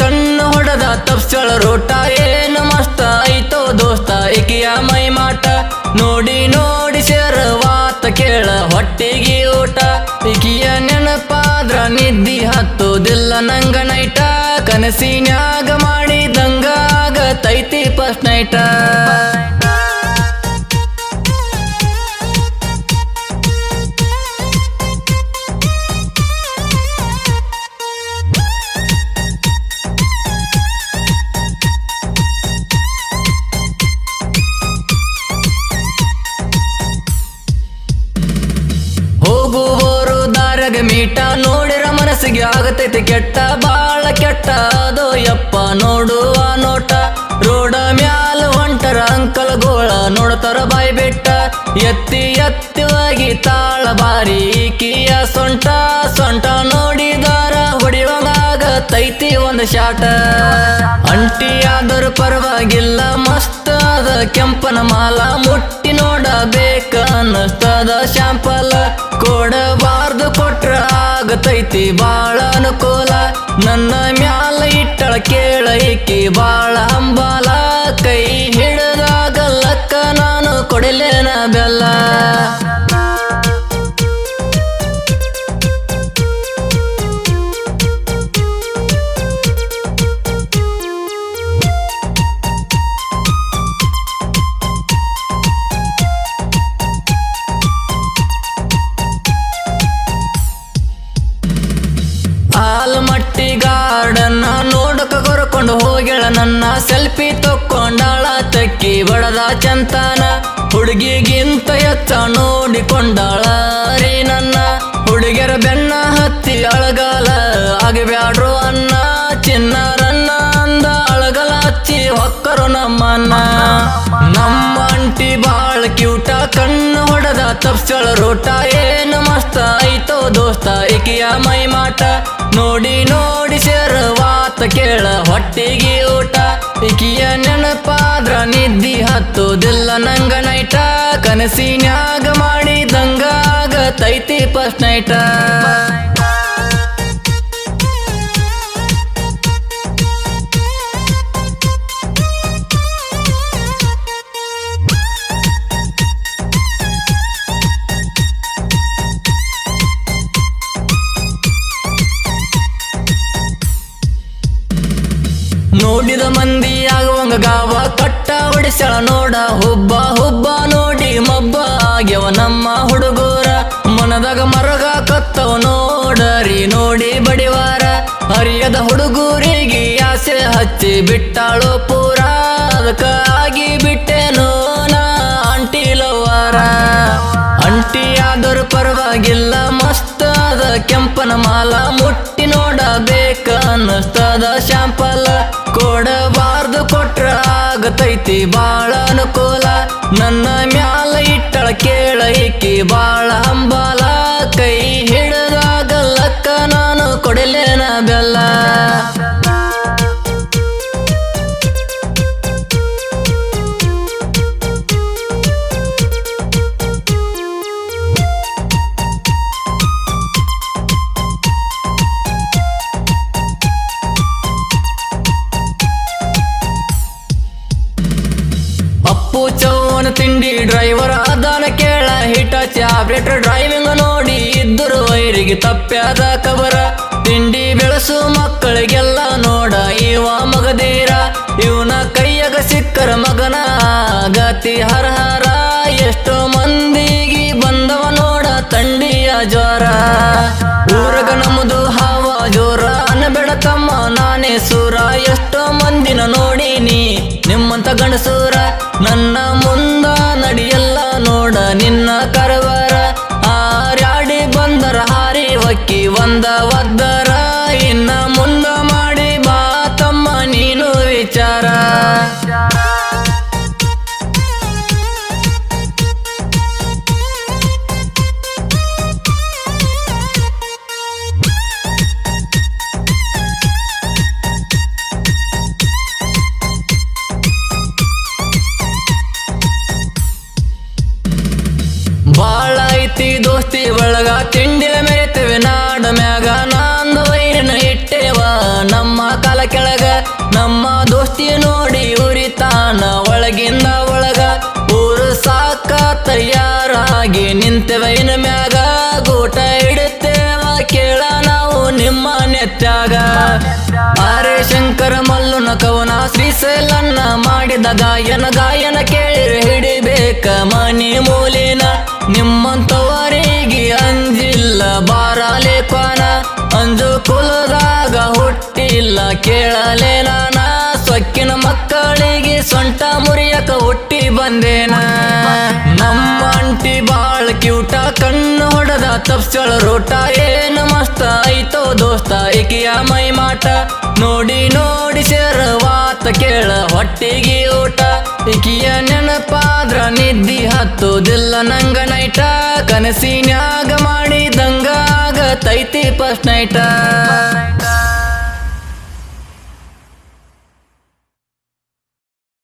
ಕಣ್ಣು ಹೊಡೆದ ತಪ್ಸಳ ರೋಟ. ಏನು ಮಸ್ತ ಐತೋ ದೋಸ್ತ ಇಕಿಯ ಮೈ ಮಾಟ. ನೋಡಿ ನೋಡಿ ವಾತ ಕೇಳ, ಹೊಟ್ಟೆಗೆ ಊಟ. ಇಕಿಯ ನೆನಪಾದ್ರ ನಿದ್ದಿ ಹತ್ತೋದಿಲ್ಲ ನಂಗ ನೈಟ ಕನಸಿನ್ಯಾಗ ದಂಗಾಗ ಆಗತೈತಿ ಫಸ್ಟ್ ನೈಟ ಹೋಗುವವರು ಮೀಟ ನೋಡಿರ ಮನಸ್ಸಿಗೆ ಆಗತೈತಿ ಕೆಟ್ಟ, ಬಾಳ ಕೆಟ್ಟ. ಅದೋ ಯಪ್ಪ ನೋಡುವ ನೋಟ, ರೋಡ ಮ್ಯಾಲ ಹೊಂಟರ ಅಂಕಲ್ ಗೋಳ ನೋಡ್ತಾರ ಬಾಯಿ ಬಿಟ್ಟ. ಎತ್ತಿ ಎತ್ತಿವಾಗಿ ತಾಳ ಬಾರಿ ಕಿಯ ಸೊಂಟ ಸೊಂಟ ನೋಡಿದಾರ ಹೊಡಿವಂಗಾಗತೈತಿ ಒಂದು ಶಾಟ. ಅಂಟಿ ಆದರೂ ಪರವಾಗಿಲ್ಲ, ಮಸ್ತ್ ಅದ ಕೆಂಪನ ಮಾಲ ಮುಟ್ಟಿ ನೋಡಬೇಕ ಅನ್ನಿಸ್ತದ ಶಾಂಪಲ ಕೊಡಬಾರ್ದು ಕೊಟ್ರ ಆಗತೈತಿ ಬಾಳ ಅನುಕೂಲ. ನನ್ನ ಮ್ಯಾಲ ಇಟ್ಟಳ ಕೇಳೈಕಿ ಬಾಳ ಅಂಬಾಲ. ಕೈ ಹಿಡಿದಾಗಲ್ಲಕ್ಕ ನಾನು ಕೊಡಲೇನ ಬೆಲ್ಲ. ಸೆಲ್ಫಿ ತಕ್ಕೊಂಡಾಳ ತಕ್ಕಿ ಬಡದ ಚಂತಾನ. ಹುಡುಗಿಗಿಂತ ಎತ್ತ ನೋಡಿಕೊಂಡಾಳ ರೀ ನನ್ನ. ಹುಡುಗಿಯರ ಬೆನ್ನ ಹತ್ತಿ ಅಳಗಾಲ ಆಗಬ್ಯಾಡ್ರು ಅನ್ನ. ಚಿನ್ನರನ್ನ ಅಂದ ಅಳಗಲ ಹಚ್ಚಿ ಹೊಕ್ಕರು ನಮ್ಮನ್ನ. ನಮ್ಮ ಅಂಟಿ ಬಾಳ ಕ್ಯೂಟ ಕಣ್ಣು ಹೊಡೆದ ತಪ್ಸಳ ರೋಟ. ಏನು ಮಸ್ತ ಐತೋ ದೋಸ್ತ ಇಕಿಯ ಮೈ ಮಾಟ ನೋಡಿ ನೋಡಿ ಸೇರ ವಾತ ಕೇಳ, ಹೊಟ್ಟಿಗೆ ಊಟ ಇಕಿಯ ನೆನಪಾದ್ರ ನಿದ್ದಿ ಹತ್ತೋದಿಲ್ಲ ನಂಗ ನೈಟ ಕನಸಿನ್ಯಾಗ ಮಾಡಿದಂಗ ಆಗತೈತಿ ಪಸ್ಟ್ ನೈಟ ನೋಡಿದ ಮಂದಿ ಆಗುವಂಗ ಗಾವ, ಕಟ್ಟ ಹೊಡಿಸಳ ನೋಡ, ಹುಬ್ಬ ಹುಬ್ಬ ನೋಡಿ ಮಬ್ಬ ಆಗ್ಯವ ನಮ್ಮ ಹುಡುಗೋರ. ಮನದಾಗ ಮರಗ ಕತ್ತವ ನೋಡರಿ, ನೋಡಿ ಬಡಿವಾರ. ಹರಿಯದ ಹುಡುಗೂರಿಗೆ ಆಸೆ ಹಚ್ಚಿ ಬಿಟ್ಟಾಳು ಪೂರ. ಅದಕ್ಕಾಗಿ ಬಿಟ್ಟೆನೋ ನಾ ಆಂಟಿ ಲವ್ವಾರ. ಅಂಟಿ ಆದರೂ ಪರವಾಗಿಲ್ಲ, ಮಸ್ತ್ ಅದ ಕೆಂಪನ ಮಾಲ ಮುಟ್ಟಿ ನೋಡಬೇಕ ಅನ್ನಿಸ್ತದ ಶಾಂಪಲ್ ಕೊಡಬಾರ್ದು ಕೊಟ್ರ ಆಗತೈತಿ ಬಾಳ ಅನುಕೂಲ. ನನ್ನ ಮ್ಯಾಲ ಇಟ್ಟಳ ಕೇಳ ಇಕ್ಕಿ ಬಾಳ ಹಂಬಾಲ ಕೈ ಹಿಡಿದಾಗಲ್ಲಕ್ಕ ಚೌವನ ತಿಂಡಿ ಡ್ರೈವರ್ ಅದಾನ ಕೇಳ. ಹಿಟಾಚಿ ಆಪರೇಟರ್ ಡ್ರೈವಿಂಗ್ ನೋಡಿ. ಇದ್ದರು ವೈರಿಗೆ ತಪ್ಪ್ಯಾದ ಕಬರ ತಿಂಡಿ ಬೆಳೆಸು ಮಕ್ಕಳಿಗೆಲ್ಲ ನೋಡ. ಇವ ಮಗದೀರ ಇವನ ಕೈಯಾಗ ಸಿಕ್ಕರ ಮಗನ ಗತಿ ಹರ ಹರ ಎಷ್ಟೋ ಮಂದಿಗೆ ಬಂದವ ನೋಡ ತಂಡಿಯ ಜ್ವರ. ಊರಗ ನಮ್ಮದು ಹಾವ ಜೋರ. ಅನಬೇಡ ತಮ್ಮ, ನಾನೇ ಸೂರ. ಎಷ್ಟೋ ಮಂದಿನ ನೋಡೀನಿ ನಿಮ್ಮಂತ ಗಣಸೂರ ನನ್ನ দাওয়াত ಪ್ರೀತಿ ದೋಸ್ತಿ ಒಳಗ ತಿಂಡಿಲ ಮೆರೆತೇವೆ ನಾಡ ಮ್ಯಾಗ. ನಾಂದು ಏನ ಇಟ್ಟೇವ ನಮ್ಮ ಕಾಲ ಕೆಳಗ. ನಮ್ಮ ದೋಸ್ತಿ ನೋಡಿ ಉರಿತಾನ ಒಳಗಿಂದ ಒಳಗ. ಊರು ಸಾಕ ತಯಾರಾಗಿ ನಿಂತೇವ ಇನ್ ಮ್ಯಾಗ. ಗೂಟ ಇಡುತ್ತೇವ ಕೇಳ ನಾವು ನಿಮ್ಮ ನೆತ್ತಾಗ ಆರೆ ಶಂಕರ ಮಲ್ಲುನ ಕವನ ಶ್ರೀಶೈಲನ್ನ ಮಾಡಿದ ಗಾಯನ. ಗಾಯನ ಕೇಳಿ ಹಿಡಿಬೇಕ ಮನಿ ಮೂ ಅಂಜು ಕುಲದಾಗ ಹುಟ್ಟಿಲ್ಲ ಕೇಳಲೆ ನಾನ. ಸೊಕ್ಕಿನ ಮಕ್ಕಳಿಗೆ ಸೊಂಟ ಮುರಿಯಕ ಹುಟ್ಟಿ ಬಂದೇನ. ನಮ್ಮ ಅಂಟಿ ಬಾಳ್ ಕ್ಯೂಟ ಕಣ್ಣು ಹೊಡೆದ ತಪ್ಸಳ ರೋಟ. ಏನು ಮಸ್ತ ಐತೋ ದೋಸ್ತ ಇಕಿಯ ಮೈ ಮಾಟ. ನೋಡಿ ನೋಡಿ ಸೇರವಾತ ಕೇಳ ಹೊಟ್ಟಿಗೆ ಊಟ. ಇಕಿಯ ನೆನಪಾದ್ರ ನಿದ್ದಿ ಹತ್ತೋದಿಲ್ಲ ನಂಗ ನೈಟ ಕನಸಿನ್ಯಾಗ ಮಾಡಿದಂಗ ಆಗತೈತಿ ಫಸ್ಟ್ ನೈಟ